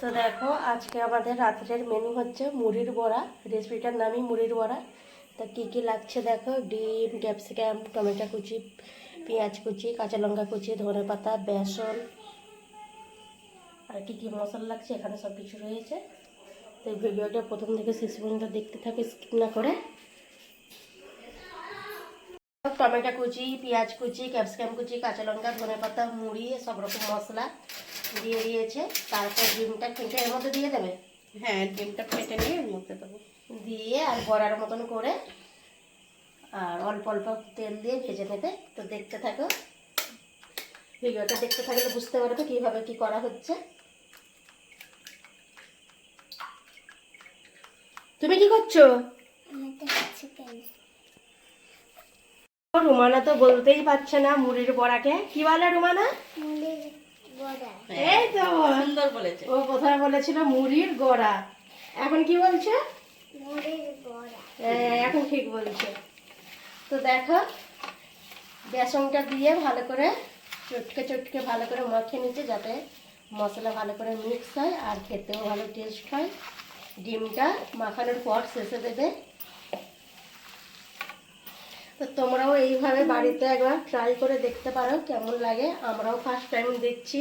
তো দেখো, আজকে আমাদের রাত্রের মেনু হচ্ছে মুড়ির বড়া। রেসিপিটার নামই মুড়ির বড়া। তা কী কী লাগছে দেখো? ডিম ক্যাপসিকাম টমেটো কুচি, পেঁয়াজ কুচি, কাঁচা লঙ্কা কুচি, ধনে পাতা, বেসন। আর কী কী মশলা লাগছে এখানে সব কিছু রয়েছে। তো ভিডিওটা প্রথম থেকে শেষ পর্যন্ত দেখতে থাকে স্কিপ না করে। টমেটো কুচি পেঁয়াজ কুচি ক্যাপসিকাম কুচি কাঁচা লঙ্কা ধনে পাতা মুড়ি সব রকম মশলা দিয়ে দিয়েছে। তারপর ডিমটা কেটে এর মধ্যে দিয়ে দেবে? হ্যাঁ ডিমটা ফেটে নিয়ে এর মধ্যে দেবো। দিয়ে আর বড়ার মতন করে আর অল্প অল্প তেল দিয়ে ভেজে নেবে। তো দেখতে থাকো। ভিডিওটা দেখতে থাকলে বুঝতে পারবে কীভাবে কি করা হচ্ছে। তুমি কি করছ? রুমানা তো বলতেই পারছে না মুড়ির বড়াকে। কি বলে রুমানা? এই তো সুন্দর বলেছে। ও প্রথমে বলেছিল? মুড়ির গড়া। এখন কি বলছে? হ্যাঁ, এখন ঠিক বলছে। তো দেখো বেসনটা দিয়ে ভালো করে চটকে চটকে ভালো করে মাখিয়ে নিচ্ছে যাতে মশলা ভালো করে মিক্স হয় আর খেতেও ভালো টেস্ট হয়। ডিমটা মাখানোর পর শেষে দেবে তো তোমরাও এইভাবে বাড়িতে একবার ট্রাই করে দেখতে পারো কেমন লাগে। আমরাও ফার্স্ট টাইম দেখছি।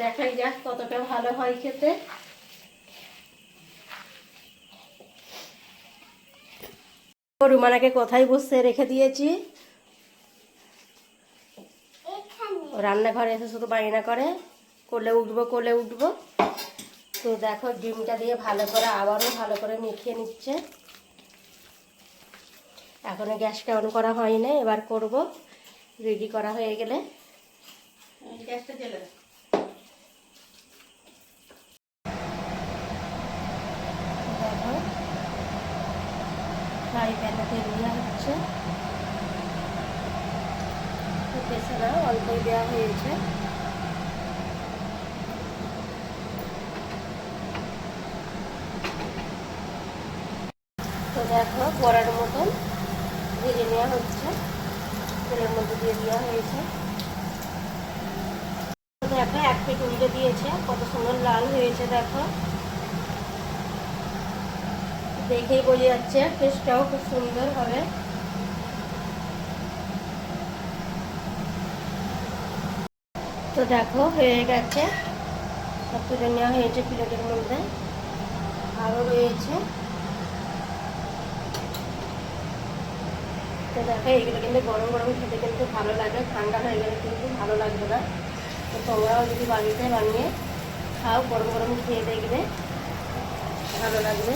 দেখাই যাক কতটা ভালো হয় খেতে। রুমানাকে কোথায় বসে রেখে দিয়েছি? রান্নাঘরে এসে শুধু বায়না করে। কোলে উঠবো কোলে উঠবো। তো দেখো ডিমটা দিয়ে ভালো করে আবারও ভালো করে মেখিয়ে নিচ্ছে। এখনও গ্যাসটা অন করা হয়নি এবার করব। রেডি করা হয়ে গেলে। গ্যাসটা ফ্রাই প্যানে দেওয়া হচ্ছে বেশি না অল্পই দেওয়া হয়েছে। তো দেখো বড়ার মতন ভেজে নেওয়া হচ্ছে। তেলের মধ্যে দিয়ে দেওয়া হয়েছে। দেখো, এক পেট উল্টে দিয়েছে। কত সুন্দর লাল হয়েছে, দেখো। দেখেই বোঝা যাচ্ছে টেস্টটাও খুব সুন্দর হবে। তো দেখো, হয়ে গেছে। সব তুলে নেওয়া হয়েছে প্লেটের মধ্যে। আরও রয়েছে। তো দেখো এইগুলো কিন্তু গরম গরম খেতে কিন্তু ভালো লাগে, ঠান্ডা হয়ে গেলে কিন্তু ভালো লাগবে না। তো তোমরাও যদি বাড়িতে বানিয়ে খাও, গরম গরম খেয়ে দেখবে, ভালো লাগবে।